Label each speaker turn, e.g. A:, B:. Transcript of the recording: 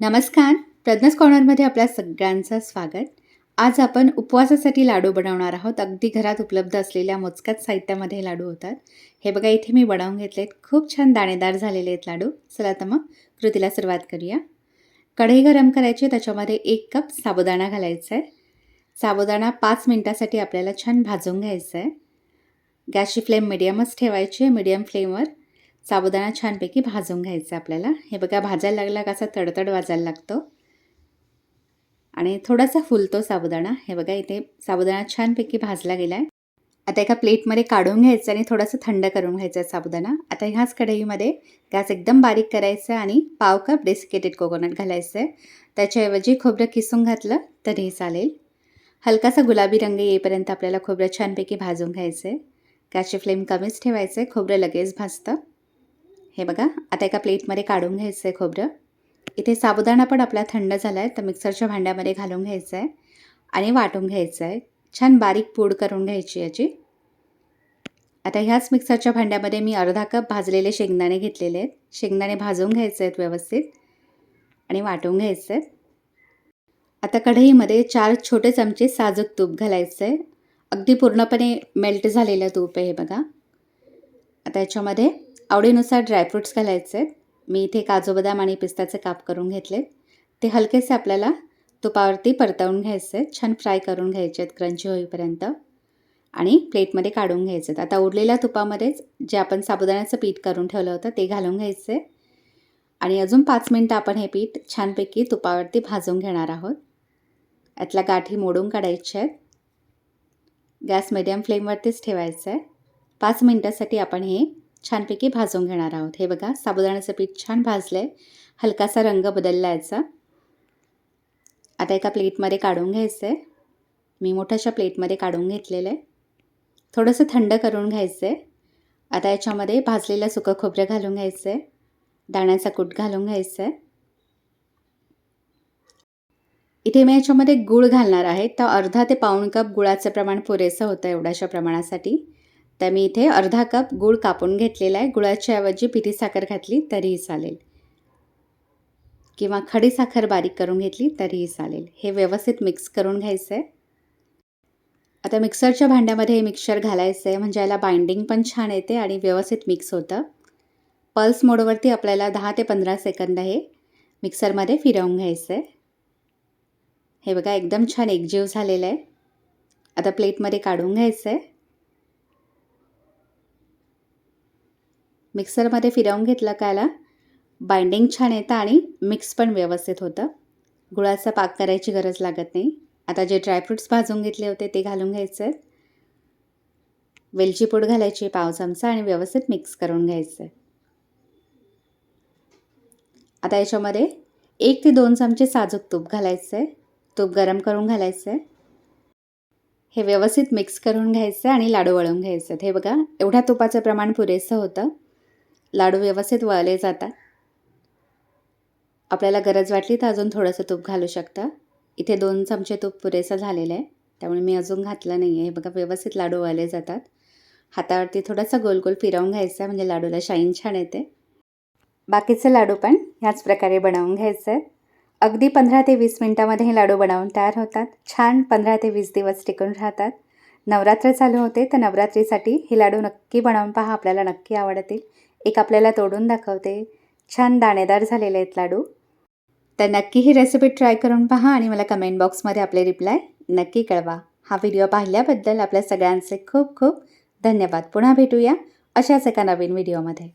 A: नमस्कार. प्रज्ञास कॉर्नरमध्ये आपल्या सगळ्यांचं स्वागत. आज आपण उपवासासाठी लाडू बनवणार आहोत. अगदी घरात उपलब्ध असलेल्या मोजक्याच साहित्यामध्ये लाडू होतात. हे बघा इथे मी बनवून घेतले आहेत खूप छान दाणेदार झालेले आहेत लाडू. चला तर मग कृतीला सुरुवात करूया. कढई गरम करायची त्याच्यामध्ये एक कप साबुदाणा घालायचा आहे. साबुदाणा पाच मिनटासाठी आपल्याला छान भाजून घ्यायचा आहे. गॅसची फ्लेम मिडियमच ठेवायची आहे. मिडियम फ्लेमवर साबुदाणा छानपैकी भाजून घ्यायचा आपल्याला. हे बघा भाजायला लागला कसा तडतड वाजायला लागतो. आणि थोडासा फुलतो साबुदाणा. हे बघा इथे साबुदाणा छानपैकी भाजला गेला आहे आता एका प्लेटमध्ये काढून घ्यायचं आणि थोडंसं थंड करून घ्यायचं आहे साबुदाणा. आता ह्याच कढईमध्ये गॅस एकदम बारीक करायचं आहे आणि पाव कप डेसिकेटेड कोकोनट घालायचं आहे त्याच्याऐवजी खोबरं किसून घातलं तरीही चालेल. हलकासा गुलाबी रंग येईपर्यंत आपल्याला खोबरं छानपैकी भाजून घ्यायचं आहे गॅसची फ्लेम कमीच ठेवायचं आहे खोबरं लगेच भाजतं. हे बघा आता एका प्लेटमध्ये काढून घ्यायचं आहे खोबरं. इथे साबुदाणा पण आपला थंड झाला आहे तर मिक्सरच्या भांड्यामध्ये घालून घ्यायचं आहे आणि वाटून घ्यायचं आहे छान बारीक पूड करून घ्यायची याची. आता ह्याच मिक्सरच्या भांड्यामध्ये मी अर्धा कप भाजलेले शेंगदाणे घेतलेले आहेत. शेंगदाणे भाजून घ्यायचे आहेत व्यवस्थित आणि वाटून घ्यायचे आहेत आता कढईमध्ये चार छोटे चमचे साजूक तूप घालायचं आहे अगदी पूर्णपणे मेल्ट झालेलं तूप आहे हे बघा. आता याच्यामध्ये आवडीनुसार ड्रायफ्रूट्स घालायचे. आहेत मी इथे काजू बदाम आणि पिस्ताचे काप करून घेतलेत ते हलकेसे आपल्याला तुपावरती परतवून घ्यायचे. आहेत छान फ्राय करून घ्यायचे आहेत क्रंची होईपर्यंत. आणि प्लेटमध्ये काढून घ्यायचे आहेत. आता उरलेल्या तुपामध्येच जे आपण साबुदाण्याचं पीठ करून ठेवलं होतं ते घालून घ्यायचं. आणि अजून पाच मिनटं आपण हे पीठ छानपैकी तुपावरती भाजून घेणार आहोत. यातल्या गाठी मोडून काढायच्या आहेत. गॅस मिडियम फ्लेमवरतीच ठेवायचं आहे. पाच मिनटासाठी आपण हे छानपैकी भाजून घेणार आहोत. हे बघा साबुदाण्याचं पीठ छान भाजलं आहे हलकासा रंग बदलला याचा आता एका प्लेटमध्ये काढून घ्यायचं आहे मी मोठ्याशा प्लेटमध्ये काढून घेतलेलं आहे. थोडंसं थंड करून घ्यायचं आहे आता याच्यामध्ये भाजलेलं सुकं खोबरं घालून घ्यायचं आहे दाण्याचा कूट घालून घ्यायचं आहे इथे मी याच्यामध्ये गूळ घालणार आहे. तर अर्धा ते पाऊण कप गुळाचं प्रमाण पुरेसं होतं एवढ्याशा प्रमाणासाठी. तर मी इथे अर्धा कप गूळ कापून घेतलेला आहे. गुळाच्या ऐवजी पिठी साखर घातली तरीही चालेल. किंवा खडी साखर बारीक करून घेतली तरीही चालेल. हे व्यवस्थित मिक्स करून घ्यायचं आहे आता मिक्सरच्या भांड्यामध्ये हे मिक्सर घालायचं आहे म्हणजे याला बाइंडिंग पण छान येते आणि व्यवस्थित मिक्स होतं. पल्स मोडवरती आपल्याला दहा ते पंधरा सेकंद हे मिक्सरमध्ये फिरवून घ्यायचं आहे हे बघा एकदम छान एकजीव झालेलं आहे. आता प्लेटमध्ये काढून घ्यायचं आहे मिक्सरमध्ये फिरवून घेतलं कायला. बाइंडिंग छान येतं आणि मिक्स पण व्यवस्थित होतं. गुळाचा पाक करायची गरज लागत नाही. आता जे ड्रायफ्रूट्स भाजून घेतले होते ते घालून घ्यायचे आहेत वेलची पूड घालायची पाव चमचा आणि व्यवस्थित मिक्स करून घ्यायचं आहे आता याच्यामध्ये एक ते दोन चमचे साजूक तूप घालायचं आहे तूप गरम करून घालायचं आहे हे व्यवस्थित मिक्स करून घ्यायचं आहे आणि लाडू वळून घ्यायचे आहेत हे बघा एवढ्या तुपाचं प्रमाण पुरेसं होतं. लाडू व्यवस्थित वळले जातात. आपल्याला गरज वाटली तर अजून थोडंसं तूप घालू शकता. इथे दोन चमचे तूप पुरेसं झालेलं आहे. त्यामुळे मी अजून घातलं नाही आहे बघा व्यवस्थित लाडू वळले जातात. हातावरती थोडासा गोल गोल फिरवून घ्यायचा म्हणजे लाडूला शाईन छान येते. बाकीचे लाडू पण ह्याच प्रकारे बनवून घ्यायचे आहेत अगदी पंधरा ते वीस मिनटामध्ये हे लाडू बनवून तयार होतात. छान पंधरा ते वीस दिवस टिकून राहतात. नवरात्र चालू होते तर नवरात्रीसाठी हे लाडू नक्की बनवून पहा. आपल्याला नक्की आवडतील. एक आपल्याला तोडून दाखवते. छान दाणेदार झालेले आहेत लाडू. तर नक्की ही रेसिपी ट्राय करून पहा आणि मला कमेंट बॉक्समध्ये आपले रिप्लाय नक्की कळवा. हा व्हिडिओ पाहिल्याबद्दल आपल्या सगळ्यांचे खूप खूप धन्यवाद. पुन्हा भेटूया अशाच एका नवीन व्हिडिओमध्ये